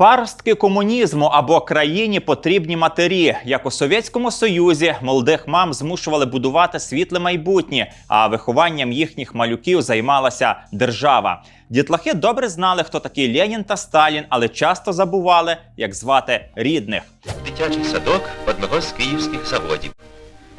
Паростки комунізму або країні потрібні матері, як у Совєтському Союзі, молодих мам змушували будувати світле майбутнє, а вихованням їхніх малюків займалася держава. Дітлахи добре знали, хто такий Ленін та Сталін, але часто забували, як звати рідних. Дитячий садок одного з київських заводів.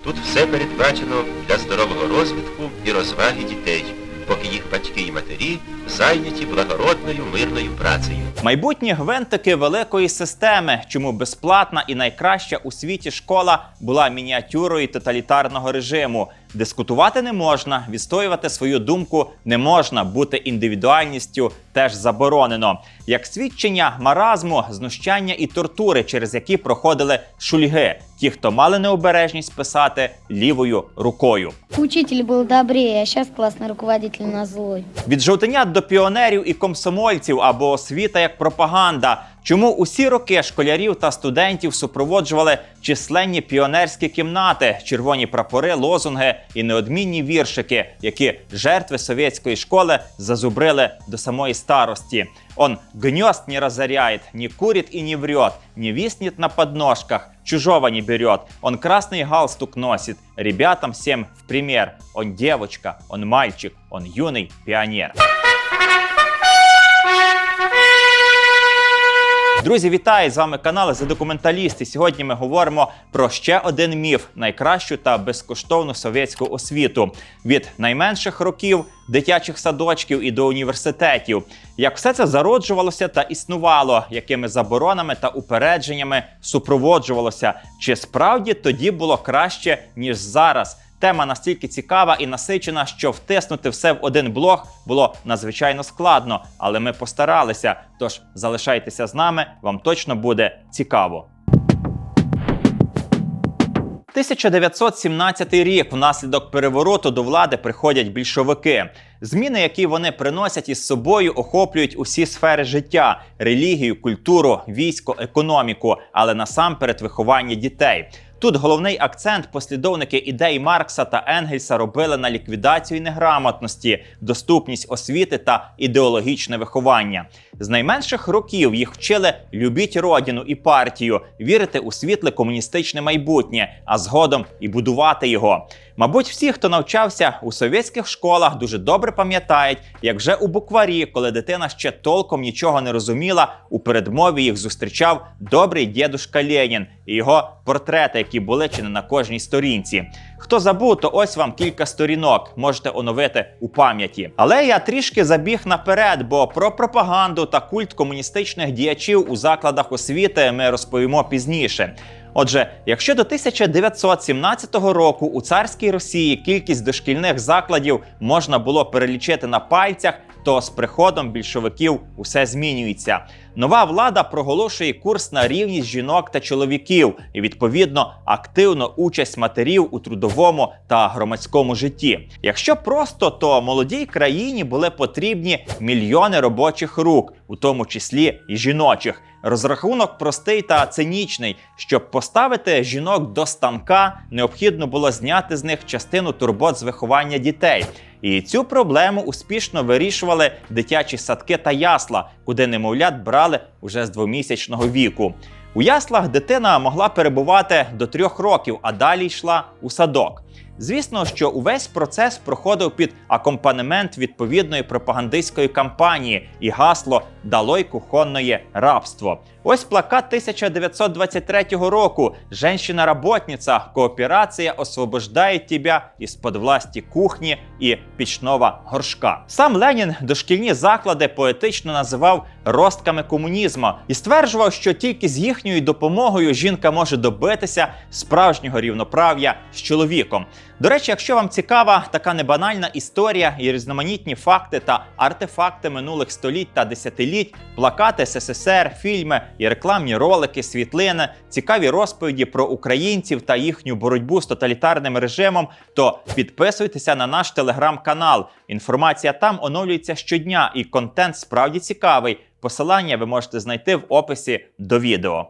Тут все передбачено для здорового розвитку і розваги дітей, поки їх батьки і матері зайняті благородною мирною працею. Майбутні гвинтики великої системи, чому безплатна і найкраща у світі школа була мініатюрою тоталітарного режиму. Дискутувати не можна, відстоювати свою думку не можна, бути індивідуальністю теж заборонено. Як свідчення маразму, знущання і тортури, через які проходили шульги, ті, хто мали необережність писати лівою рукою. Учитель был добрее, а сейчас классный руководитель на злой. Від жовтенят до піонерів і комсомольців або освіта як пропаганда. Чому усі роки школярів та студентів супроводжували численні піонерські кімнати, червоні прапори, лозунги і неодмінні віршики, які жертви совєтської школи зазубрили до самої старості. Он гнезд не разоряет, не курит и не врет, не виснет на подножках, чужого не берет. Он красный галстук носит, ребятам всем в пример. Он девочка, он мальчик, он юный пионер. Друзі, вітаю! З вами канал «За документалісти. Сьогодні ми говоримо про ще один міф: найкращу та безкоштовну совєтську освіту від найменших років дитячих садочків і до університетів. Як все це зароджувалося та існувало, якими заборонами та упередженнями супроводжувалося? Чи справді тоді було краще ніж зараз? Тема настільки цікава і насичена, що втиснути все в один блог було надзвичайно складно, але ми постаралися. Тож залишайтеся з нами, вам точно буде цікаво. 1917 рік внаслідок перевороту до влади приходять більшовики. Зміни, які вони приносять із собою, охоплюють усі сфери життя: релігію, культуру, військо, економіку, але насамперед виховання дітей. Тут головний акцент послідовники ідей Маркса та Енгельса робили на ліквідацію неграмотності, доступність освіти та ідеологічне виховання. З найменших років їх вчили любіть родину і партію, вірити у світле комуністичне майбутнє, а згодом і будувати його. Мабуть, всі, хто навчався у совєтських школах, дуже добре пам'ятають, як вже у букварі, коли дитина ще толком нічого не розуміла, у передмові їх зустрічав добрий дідушка Ленін і його портрети, які були чи не на кожній сторінці. Хто забув, то ось вам кілька сторінок можете оновити у пам'яті. Але я трішки забіг наперед, бо про пропаганду та культ комуністичних діячів у закладах освіти ми розповімо пізніше. Отже, якщо до 1917 року у царській Росії кількість дошкільних закладів можна було перелічити на пальцях, то з приходом більшовиків усе змінюється. Нова влада проголошує курс на рівність жінок та чоловіків і відповідно активну участь матерів у трудовому та громадському житті. Якщо просто, то молодій країні були потрібні мільйони робочих рук, у тому числі і жіночих. Розрахунок простий та цинічний. Щоб поставити жінок до станка, необхідно було зняти з них частину турбот з виховання дітей. І цю проблему успішно вирішували дитячі садки та ясла, куди немовлят брали уже з двомісячного віку. У яслах дитина могла перебувати до трьох років, а далі йшла у садок. Звісно, що увесь процес проходив під акомпанемент відповідної пропагандистської кампанії і гасло Далой кухонної рабство. Ось плакат 1923 року. Женщина-работниця, кооперація освобождає тебе із-под власті кухні і пічного горшка. Сам Ленін дошкільні заклади поетично називав ростками комунізму і стверджував, що тільки з їхньою допомогою жінка може добитися справжнього рівноправ'я з чоловіком. До речі, якщо вам цікава така небанальна історія і різноманітні факти та артефакти минулих століть та десятиліть, плакати СССР, фільми і рекламні ролики, світлини, цікаві розповіді про українців та їхню боротьбу з тоталітарним режимом, то підписуйтеся на наш телеграм-канал. Інформація там оновлюється щодня, і контент справді цікавий. Посилання ви можете знайти в описі до відео.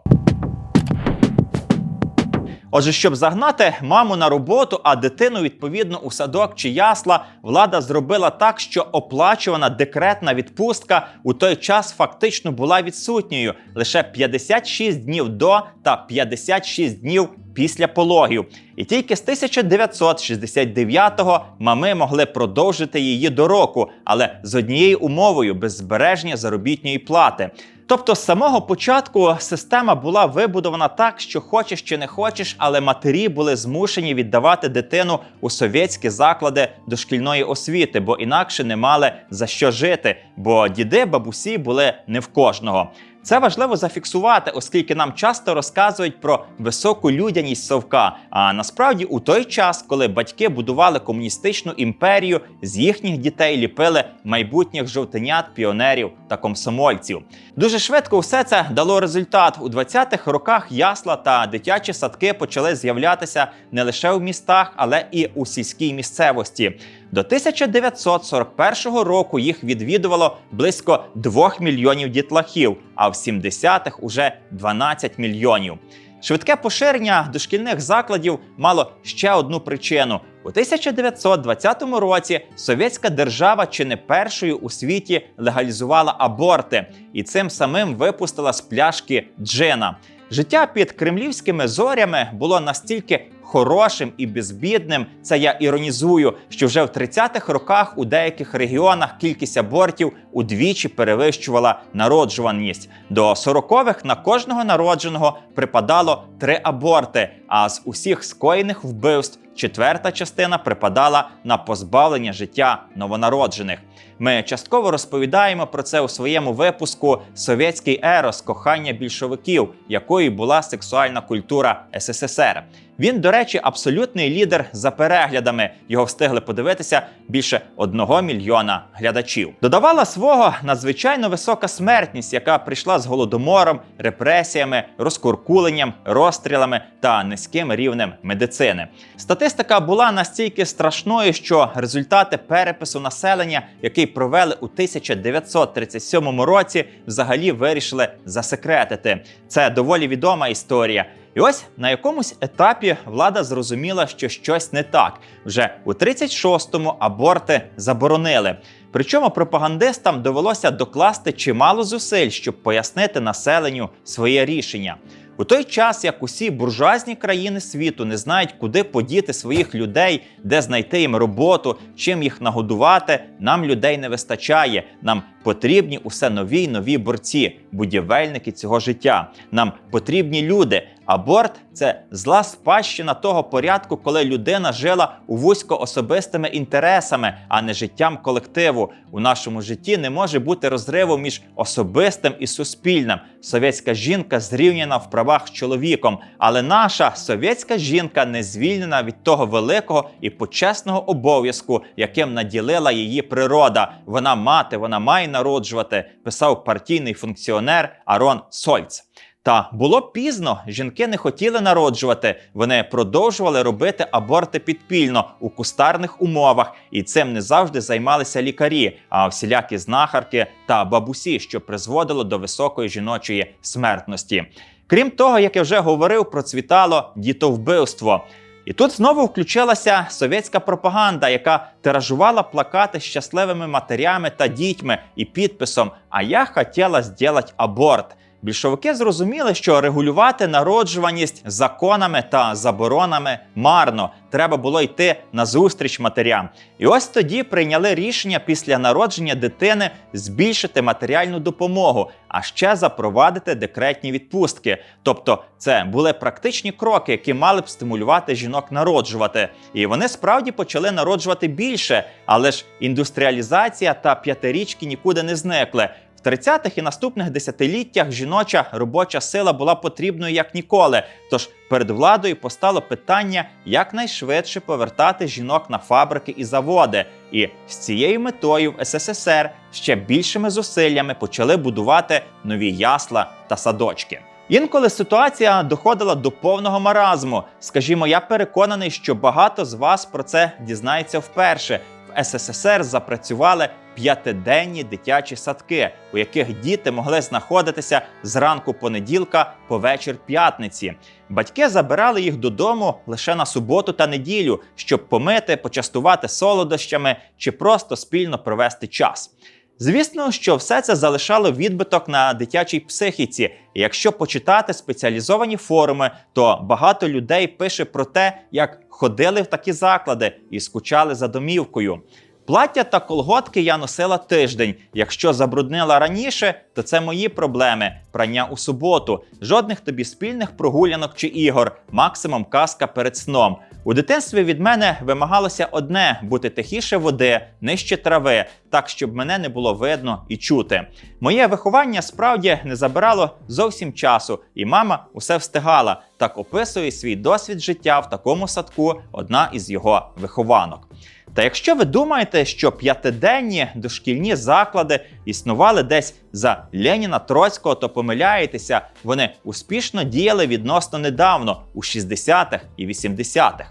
Отже, щоб загнати маму на роботу, а дитину відповідно у садок чи ясла, влада зробила так, що оплачувана декретна відпустка у той час фактично була відсутньою. Лише 56 днів до та 56 днів після пологів. І тільки з 1969-го мами могли продовжити її до року, але з однією умовою без збереження заробітної плати. Тобто з самого початку система була вибудована так, що хочеш чи не хочеш, але матері були змушені віддавати дитину у совєтські заклади дошкільної освіти, бо інакше не мали за що жити, бо діди, бабусі були не в кожного. Це важливо зафіксувати, оскільки нам часто розказують про високу людяність совка. А насправді у той час, коли батьки будували комуністичну імперію, з їхніх дітей ліпили майбутніх жовтенят, піонерів та комсомольців. Дуже швидко все це дало результат. У 20-х роках ясла та дитячі садки почали з'являтися не лише в містах, але і у сільській місцевості. До 1941 року їх відвідувало близько 2 мільйонів дітлахів, а в 70-х уже 12 мільйонів. Швидке поширення дошкільних закладів мало ще одну причину. У 1920 році совєтська держава чи не першою у світі легалізувала аборти і цим самим випустила з пляшки джина. Життя під кремлівськими зорями було настільки хорошим і безбідним, це я іронізую, що вже в 30-х роках у деяких регіонах кількість абортів удвічі перевищувала народжуваність. До 40-х на кожного народженого припадало три аборти, а з усіх скоєних вбивств четверта частина припадала на позбавлення життя новонароджених. Ми частково розповідаємо про це у своєму випуску Совєтський ерос кохання більшовиків, якою була сексуальна культура СССР. Він, до речі, абсолютний лідер за переглядами. Його встигли подивитися більше одного мільйона глядачів. Додавала свого надзвичайно висока смертність, яка прийшла з голодомором, репресіями, розкуркуленням, розстрілами та низьким рівнем медицини. Статистика була настільки страшною, що результати перепису населення, який провели у 1937 році, взагалі вирішили засекретити. Це доволі відома історія. І ось на якомусь етапі влада зрозуміла, що щось не так. Вже у 36-му аборти заборонили. Причому пропагандистам довелося докласти чимало зусиль, щоб пояснити населенню своє рішення. У той час, як усі буржуазні країни світу не знають, куди подіти своїх людей, де знайти їм роботу, чим їх нагодувати, нам людей не вистачає. Нам потрібні усе нові й нові борці, будівельники цього життя. Нам потрібні люди. Аборт це зла спадщина того порядку, коли людина жила у вузько особистими інтересами, а не життям колективу. У нашому житті не може бути розриву між особистим і суспільним. Совєтська жінка зрівняна в правах з чоловіком, але наша совєтська жінка не звільнена від того великого і почесного обов'язку, яким наділила її природа. Вона мати, вона має народжувати, писав партійний функціонер Арон Сольц. Та було пізно, жінки не хотіли народжувати. Вони продовжували робити аборти підпільно у кустарних умовах, і цим не завжди займалися лікарі, а всілякі знахарки та бабусі, що призводило до високої жіночої смертності. Крім того, як я вже говорив, процвітало дітовбивство. І тут знову включилася совєтська пропаганда, яка тиражувала плакати з щасливими матерями та дітьми і підписом А я хотіла зробити аборт. Більшовики зрозуміли, що регулювати народжуваність законами та заборонами марно. Треба було йти на зустріч матерям. І ось тоді прийняли рішення після народження дитини збільшити матеріальну допомогу, а ще запровадити декретні відпустки. Тобто, це були практичні кроки, які мали б стимулювати жінок народжувати. І вони справді почали народжувати більше, але ж індустріалізація та п'ятирічки нікуди не зникли. В 30-х і наступних десятиліттях жіноча робоча сила була потрібною як ніколи. Тож перед владою постало питання якнайшвидше повертати жінок на фабрики і заводи. І з цією метою в СССР ще більшими зусиллями почали будувати нові ясла та садочки. Інколи ситуація доходила до повного маразму. Скажімо, я переконаний, що багато з вас про це дізнається вперше. СССР запрацювали п'ятиденні дитячі садки, у яких діти могли знаходитися зранку понеділка по вечір п'ятниці. Батьки забирали їх додому лише на суботу та неділю, щоб помити, почастувати солодощами чи просто спільно провести час. Звісно, що все це залишало відбиток на дитячій психіці. Якщо почитати спеціалізовані форуми, то багато людей пише про те, як ходили в такі заклади і скучали за домівкою. Плаття та колготки я носила тиждень. Якщо забруднила раніше, то це мої проблеми. Прання у суботу, жодних тобі спільних прогулянок чи ігор, максимум казка перед сном. У дитинстві від мене вимагалося одне бути тихіше води, нижче трави, так щоб мене не було видно і чути. Моє виховання справді не забирало зовсім часу, і мама усе встигала. Так описує свій досвід життя в такому садку одна із його вихованок. Та якщо ви думаєте, що п'ятиденні дошкільні заклади існували десь за Леніна Троцького, то помиляєтеся, вони успішно діяли відносно недавно, у 60-х і 80-х.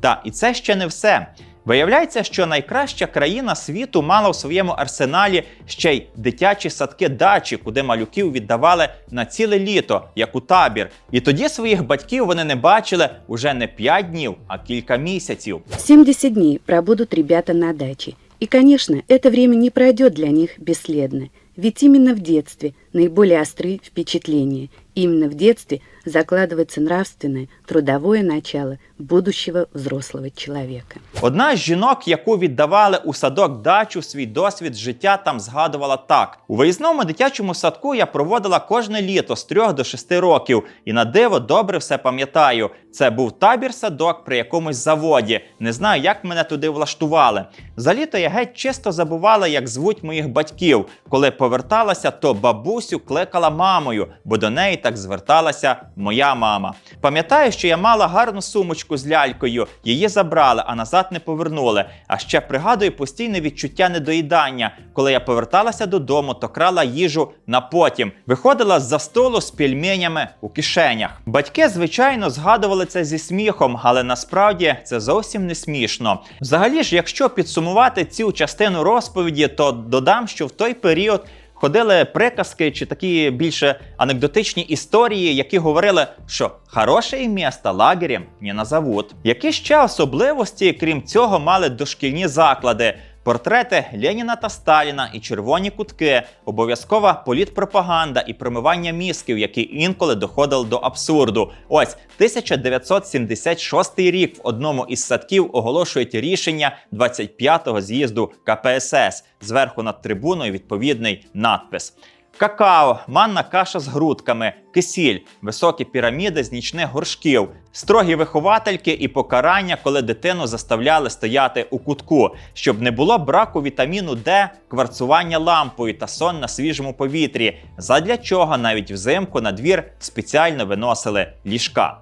Та і це ще не все. Виявляється, що найкраща країна світу мала в своєму арсеналі ще й дитячі садки дачі, куди малюків віддавали на ціле літо, як у табір. І тоді своїх батьків вони не бачили уже не 5 днів, а кілька місяців. 70 дней пробудут ребята на даче. И, конечно, это время не пройдет для них бесследно. Ведь именно в детстве наиболее остры впечатления. Именно в детстве закладывается нравственное, трудовое начало будущего взрослого человека. Одна з жінок, яку віддавали у садок дачу, свій досвід життя там згадувала так: у виїзному дитячому садку я проводила кожне літо з 3 до 6 років, і на диво добре все пам'ятаю. Це був табір садок при якомусь заводі. Не знаю, як мене туди влаштували. За літо я геть чисто забувала, як звуть моїх батьків. Коли поверталася, то бабусю кликала мамою, бо до неї так зверталася моя мама. Пам'ятаю, що я мала гарну сумочку з лялькою, її забрали, а назад не повернули. А ще пригадую постійне відчуття недоїдання. Коли я поверталася додому, то крала їжу на потім. Виходила з-за столу з пельменями у кишенях. Батьки, звичайно, згадували це зі сміхом, але насправді це зовсім не смішно. Взагалі ж, якщо підсумувати цю частину розповіді, то додам, що в той період. Ходили приказки чи такі більше анекдотичні історії, які говорили, що хороше місто лагерем не назовуть. Які ще особливості, крім цього, мали дошкільні заклади? Портрети Леніна та Сталіна і червоні кутки, обов'язкова політпропаганда і промивання мізків, які інколи доходили до абсурду. Ось 1976 рік в одному із садків оголошують рішення 25-го з'їзду КПСС. Зверху над трибуною відповідний надпис. Какао, манна каша з грудками, кисіль, високі піраміди з нічних горшків, строгі виховательки і покарання, коли дитину заставляли стояти у кутку, щоб не було браку вітаміну Д, кварцування лампою та сон на свіжому повітрі, задля чого навіть взимку на двір спеціально виносили ліжка.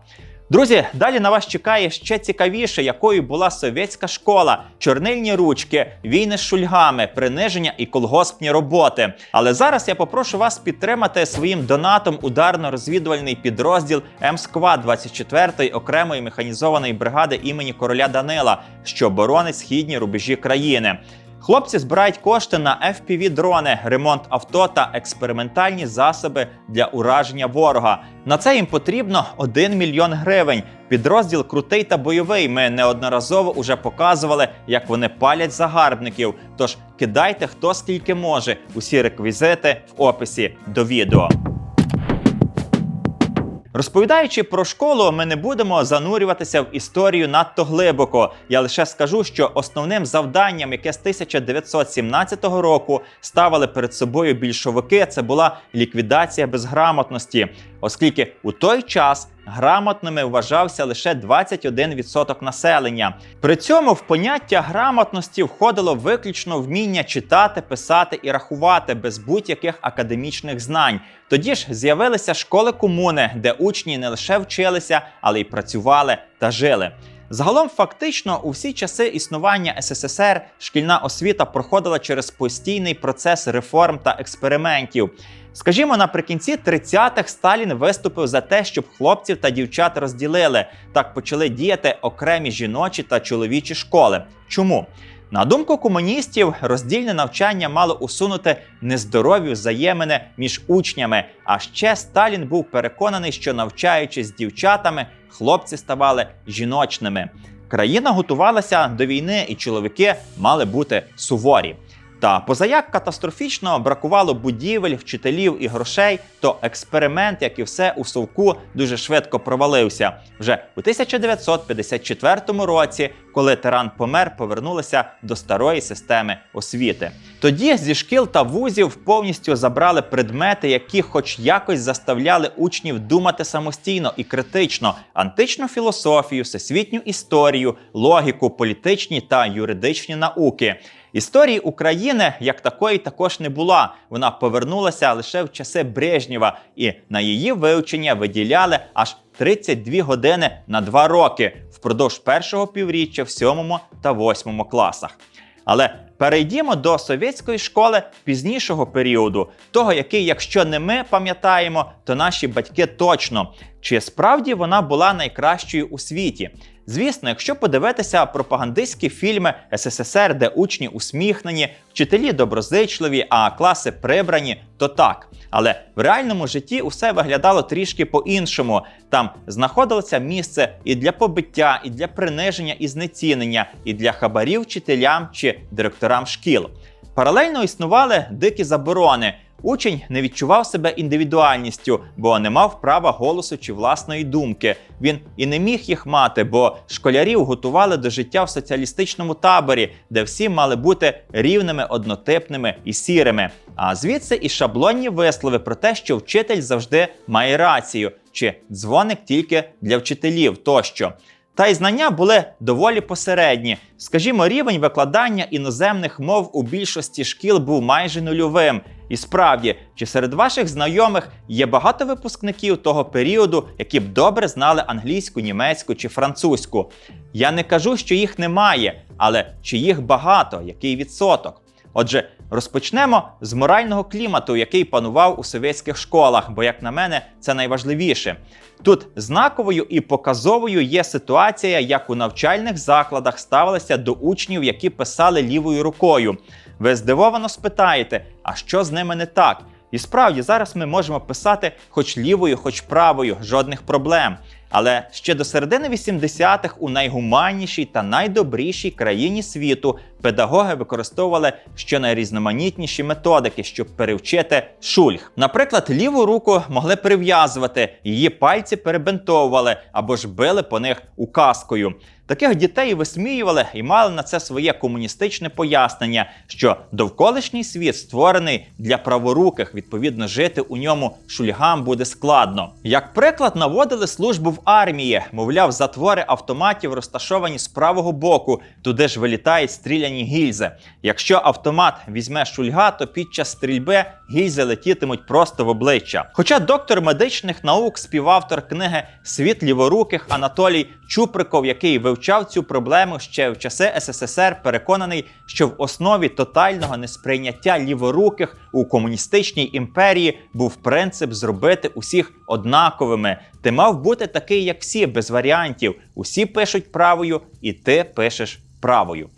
Друзі, далі на вас чекає ще цікавіше, якою була совєтська школа, чорнильні ручки, війни з шульгами, приниження і колгоспні роботи. Але зараз я попрошу вас підтримати своїм донатом ударно-розвідувальний підрозділ М-Сквад 24-ї окремої механізованої бригади імені короля Данила, що боронить східні рубежі країни. Хлопці збирають кошти на fpv дрони, ремонт авто та експериментальні засоби для ураження ворога. На це їм потрібно 1 мільйон гривень. Підрозділ крутий та бойовий. Ми неодноразово уже показували, як вони палять загарбників. Тож кидайте хто скільки може. Усі реквізити в описі до відео. Розповідаючи про школу, ми не будемо занурюватися в історію надто глибоко. Я лише скажу, що основним завданням, яке з 1917 року ставили перед собою більшовики, це була ліквідація безграмотності, оскільки у той час грамотними вважався лише 21% населення. При цьому в поняття грамотності входило виключно вміння читати, писати і рахувати без будь-яких академічних знань. Тоді ж з'явилися школи комуни, де учні не лише вчилися, але й працювали та жили. Загалом, фактично, у всі часи існування СССР шкільна освіта проходила через постійний процес реформ та експериментів. Скажімо, наприкінці 30-х Сталін виступив за те, щоб хлопців та дівчат розділили. Так почали діяти окремі жіночі та чоловічі школи. Чому? На думку комуністів, роздільне навчання мало усунути нездорові взаємини між учнями. А ще Сталін був переконаний, що навчаючись дівчатами, хлопці ставали жіночними. Країна готувалася до війни, і чоловіки мали бути суворі. Та позаяк катастрофічно бракувало будівель, вчителів і грошей, то експеримент, як і все у совку, дуже швидко провалився. Вже у 1954 році, коли тиран помер, повернулися до старої системи освіти. Тоді зі шкіл та вузів повністю забрали предмети, які, хоч якось, заставляли учнів думати самостійно і критично: античну філософію, всесвітню історію, логіку, політичні та юридичні науки. Історії України як такої також не була. Вона повернулася лише в часи Брежнєва, і на її вивчення виділяли аж 32 години на 2 роки впродовж першого півріччя в 7 та 8 класах. Але перейдімо до совєтської школи пізнішого періоду, того, який, якщо не ми пам'ятаємо, то наші батьки точно. Чи справді вона була найкращою у світі? Звісно, якщо подивитися пропагандистські фільми СССР, де учні усміхнені, вчителі доброзичливі, а класи прибрані, то так. Але в реальному житті усе виглядало трішки по-іншому. Там знаходилося місце і для побиття, і для приниження і знецінення, і для хабарів вчителям чи директорам шкіл. Паралельно існували дикі заборони. Учень не відчував себе індивідуальністю, бо не мав права голосу чи власної думки. Він і не міг їх мати, бо школярів готували до життя в соціалістичному таборі, де всі мали бути рівними, однотипними і сірими. А звідси і шаблонні вислови про те, що вчитель завжди має рацію, чи дзвоник тільки для вчителів тощо. Та й знання були доволі посередні. Скажімо, рівень викладання іноземних мов у більшості шкіл був майже нульовим. І справді, чи серед ваших знайомих є багато випускників того періоду, які б добре знали англійську, німецьку чи французьку? Я не кажу, що їх немає, але чи їх багато, який відсоток? Отже, розпочнемо з морального клімату, який панував у совєтських школах, бо, як на мене, це найважливіше. Тут знаковою і показовою є ситуація, як у навчальних закладах ставилися до учнів, які писали лівою рукою. Ви здивовано спитаєте, а що з ними не так? І справді зараз ми можемо писати хоч лівою, хоч правою, жодних проблем. Але ще до середини 80-х у найгуманнішій та найдобрішій країні світу педагоги використовували щонайрізноманітніші методики, щоб перевчити шульх. Наприклад, ліву руку могли прив'язувати, її пальці перебинтовували або ж били по них указкою. Таких дітей висміювали і мали на це своє комуністичне пояснення, що довколишній світ створений для праворуких, відповідно, жити у ньому шульгам буде складно. Як приклад, наводили службу в армії, мовляв, затвори автоматів розташовані з правого боку, туди ж вилітають стріляні гільзи. Якщо автомат візьме шульга, то під час стрільби гільзи летітимуть просто в обличчя. Хоча доктор медичних наук, співавтор книги Світ ліворуких Анатолій Чуприков, який вивчав цю проблему ще в часи СССР, переконаний, що в основі тотального несприйняття ліворуких у комуністичній імперії був принцип зробити усіх однаковими. Ти мав бути такий, як всі, без варіантів. Усі пишуть правою, і ти пишеш правою.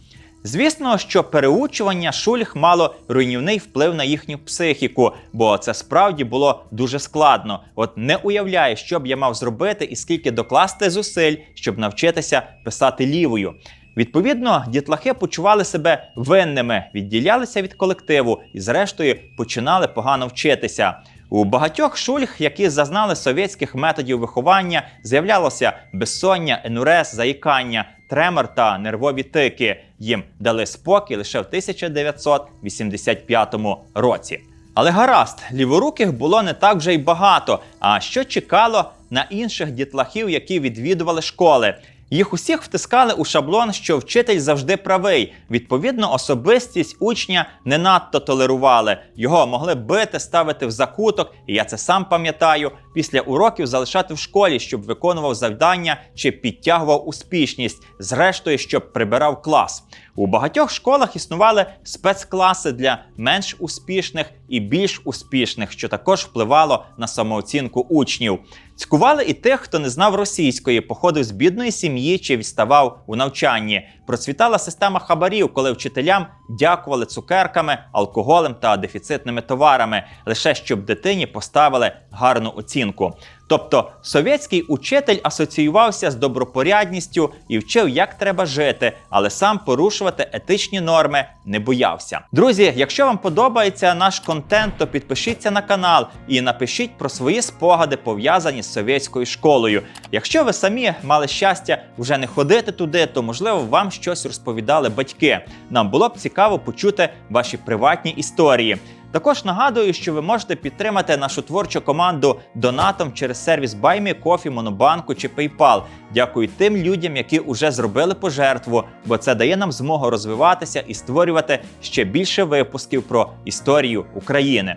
Звісно, що переучування шульг мало руйнівний вплив на їхню психіку, бо це справді було дуже складно. От не уявляю, що б я мав зробити і скільки докласти зусиль, щоб навчитися писати лівою. Відповідно, дітлахи почували себе винними, відділялися від колективу і, зрештою, починали погано вчитися. У багатьох шульг, які зазнали совєтських методів виховання, з'являлося безсоння, енурез, заїкання, тремор та нервові тики. Їм дали спокій лише в 1985 році. Але гаразд, ліворуких було не так вже й багато. А що чекало на інших дітлахів, які відвідували школи? Їх усіх втискали у шаблон, що вчитель завжди правий. Відповідно, особистість учня не надто толерували. Його могли бити, ставити в закуток, і я це сам пам'ятаю. Після уроків залишати в школі, щоб виконував завдання чи підтягував успішність, зрештою, щоб прибирав клас. У багатьох школах існували спецкласи для менш успішних і більш успішних, що також впливало на самооцінку учнів. Цькували і тих, хто не знав російської, походив з бідної сім'ї чи відставав у навчанні. Процвітала система хабарів, коли вчителям дякували цукерками, алкоголем та дефіцитними товарами, лише щоб дитині поставили гарну оцінку. Тобто совєтський учитель асоціювався з добропорядністю і вчив, як треба жити, але сам порушувати етичні норми не боявся. Друзі, якщо вам подобається наш контент, то підпишіться на канал і напишіть про свої спогади, пов'язані з совєтською школою. Якщо ви самі мали щастя вже не ходити туди, то можливо вам щось розповідали батьки. Нам було б цікаво почути ваші приватні історії. Також нагадую, що ви можете підтримати нашу творчу команду донатом через сервіс BuyMeCoffee, Монобанку чи PayPal. Дякую тим людям, які вже зробили пожертву, бо це дає нам змогу розвиватися і створювати ще більше випусків про історію України.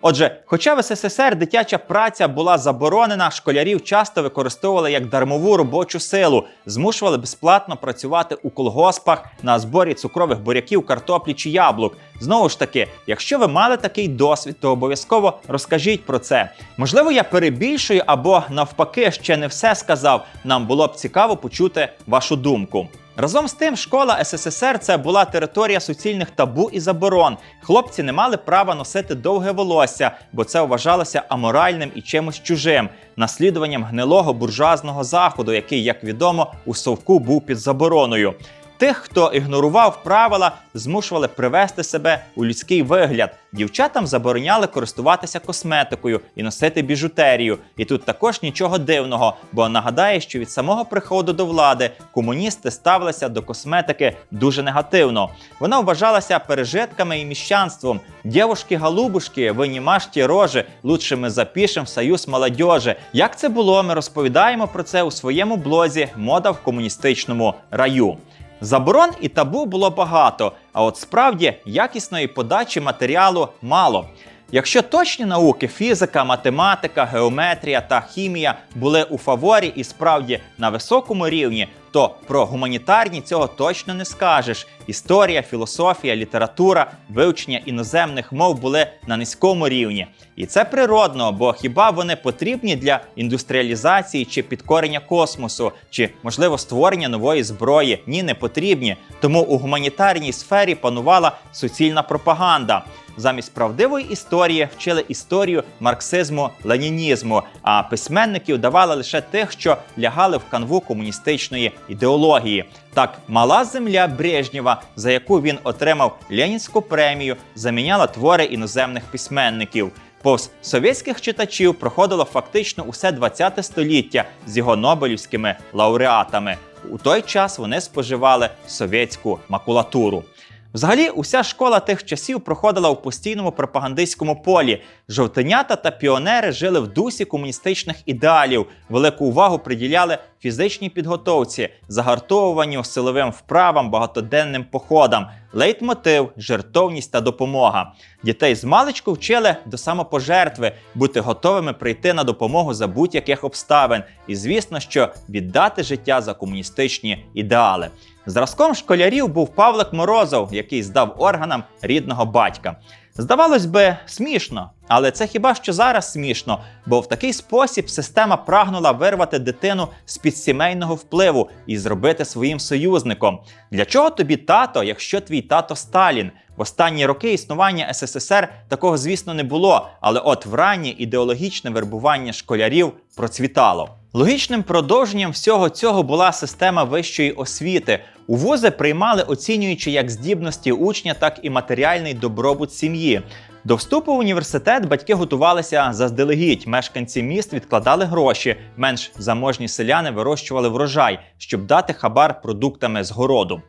Отже, хоча в СССР дитяча праця була заборонена, школярів часто використовували як дармову робочу силу, змушували безплатно працювати у колгоспах на зборі цукрових буряків, картоплі чи яблук. Знову ж таки, якщо ви мали такий досвід, то обов'язково розкажіть про це. Можливо, я перебільшую або навпаки ще не все сказав. Нам було б цікаво почути вашу думку. Разом з тим, школа СССР це була територія суцільних табу і заборон. Хлопці не мали права носити довге волосся, бо це вважалося аморальним і чимось чужим, наслідуванням гнилого буржуазного заходу, який, як відомо, у совку був під забороною. Тих, хто ігнорував правила, змушували привести себе у людський вигляд. Дівчатам забороняли користуватися косметикою і носити біжутерію. І тут також нічого дивного, бо нагадає, що від самого приходу до влади комуністи ставилися до косметики дуже негативно. Вона вважалася пережитками і міщанством. Дівушки-галубушки, ви не мажте рожи, лучше ми запишем в союз молодежи. Як це було, ми розповідаємо про це у своєму блозі Мода в комуністичному раю. Заборон і табу було багато, а от справді якісної подачі матеріалу мало. Якщо точні науки, фізика, математика, геометрія та хімія були у фаворі і справді на високому рівні, то про гуманітарні цього точно не скажеш. Історія, філософія, література, вивчення іноземних мов були на низькому рівні. І це природно, бо хіба вони потрібні для індустріалізації чи підкорення космосу, чи можливо створення нової зброї? Ні, не потрібні. Тому у гуманітарній сфері панувала суцільна пропаганда. Замість правдивої історії вчили історію марксизму, ленінізму, а письменників давали лише тих, що лягали в канву комуністичної ідеології. Так, мала земля Брежнєва, за яку він отримав Ленінську премію, заміняла твори іноземних письменників. Повз совєтських читачів проходило фактично усе 20 століття з його нобелівськими лауреатами. У той час вони споживали совєтську макулатуру. Взагалі, уся школа тих часів проходила у постійному пропагандистському полі. Жовтенята та піонери жили в дусі комуністичних ідеалів, велику увагу приділяли фізичній підготовці, загартовуванню, силовим вправам, багатоденним походам, лейтмотив, жертовність та допомога. Дітей з маличку вчили до самопожертви, бути готовими прийти на допомогу за будь-яких обставин, і звісно, що віддати життя за комуністичні ідеали. Зразком школярів був Павлик Морозов, який здав органам рідного батька. Здавалось би, смішно, але це хіба що зараз смішно, бо в такий спосіб система прагнула вирвати дитину з під сімейного впливу і зробити своїм союзником. Для чого тобі тато, якщо твій тато Сталін? В останні роки існування СССР такого, звісно, не було, але от вранні ідеологічне вербування школярів процвітало. Логічним продовженням всього цього була система вищої освіти. У вузи приймали, оцінюючи як здібності учня, так і матеріальний добробут сім'ї. До вступу в університет батьки готувалися заздалегідь. Мешканці міст відкладали гроші. Менш заможні селяни вирощували врожай, щоб дати хабар продуктами з городу.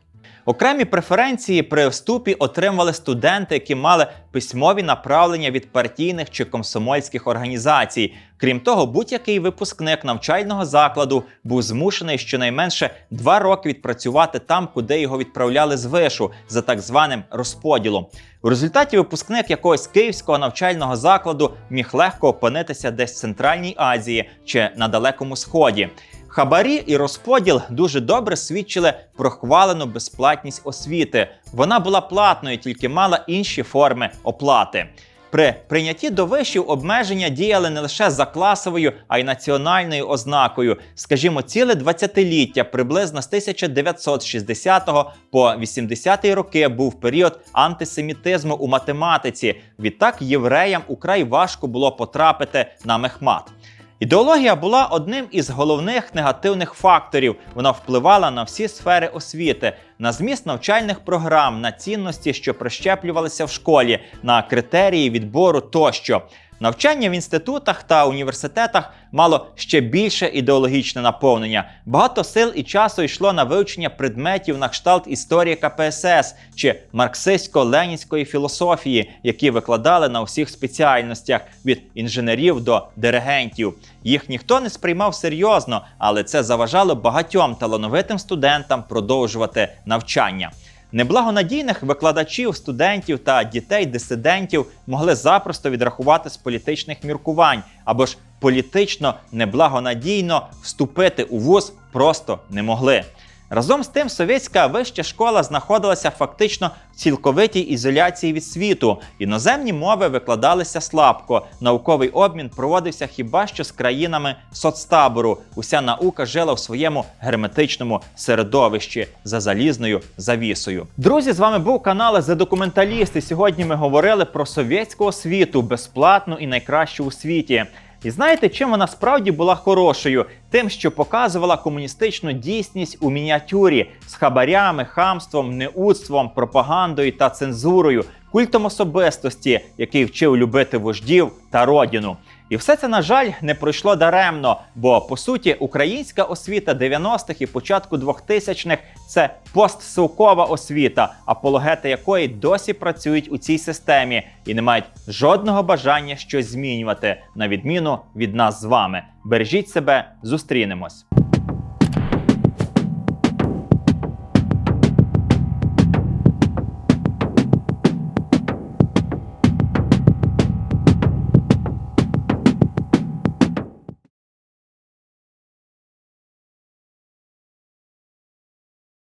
Окремі преференції при вступі отримували студенти, які мали письмові направлення від партійних чи комсомольських організацій. Крім того, будь-який випускник навчального закладу був змушений щонайменше два роки відпрацювати там, куди його відправляли з вишу за так званим розподілом. У результаті випускник якогось київського навчального закладу міг легко опинитися десь в Центральній Азії чи на Далекому Сході. Хабарі і розподіл дуже добре свідчили про хвалену безплатність освіти. Вона була платною, тільки мала інші форми оплати. При прийнятті до вишів обмеження діяли не лише за класовою, а й національною ознакою. Скажімо, ціле 20-ліття, приблизно з 1960 по 80-ті роки був період антисемітизму у математиці. Відтак євреям украй важко було потрапити на мехмат. Ідеологія була одним із головних негативних факторів. Вона впливала на всі сфери освіти, на зміст навчальних програм, на цінності, що прищеплювалися в школі, на критерії відбору тощо. Навчання в інститутах та університетах мало ще більше ідеологічне наповнення. Багато сил і часу йшло на вивчення предметів на кшталт історії КПСС чи марксистсько-ленінської філософії, які викладали на усіх спеціальностях від інженерів до диригентів. Їх ніхто не сприймав серйозно, але це заважало багатьом талановитим студентам продовжувати навчання. Неблагонадійних викладачів, студентів та дітей-дисидентів могли запросто відрахувати з політичних міркувань або ж політично неблагонадійно вступити у вуз просто не могли. Разом з тим, совєтська вища школа знаходилася фактично в цілковитій ізоляції від світу. Іноземні мови викладалися слабко. Науковий обмін проводився хіба що з країнами соцтабору. Уся наука жила в своєму герметичному середовищі за залізною завісою. Друзі, з вами був канал The Документаліст. І сьогодні ми говорили про совєтську освіту безплатну і найкращу у світі. І знаєте, чим вона справді була хорошою? Тим, що показувала комуністичну дійсність у мініатюрі з хабарями, хамством, неудством, пропагандою та цензурою, культом особистості, який вчив любити вождів та родину. І все це, на жаль, не пройшло даремно, бо по суті українська освіта 90-х і початку 2000-х – це постсовкова освіта, апологети якої досі працюють у цій системі і не мають жодного бажання щось змінювати, на відміну від нас з вами. Бережіть себе, зустрінемось.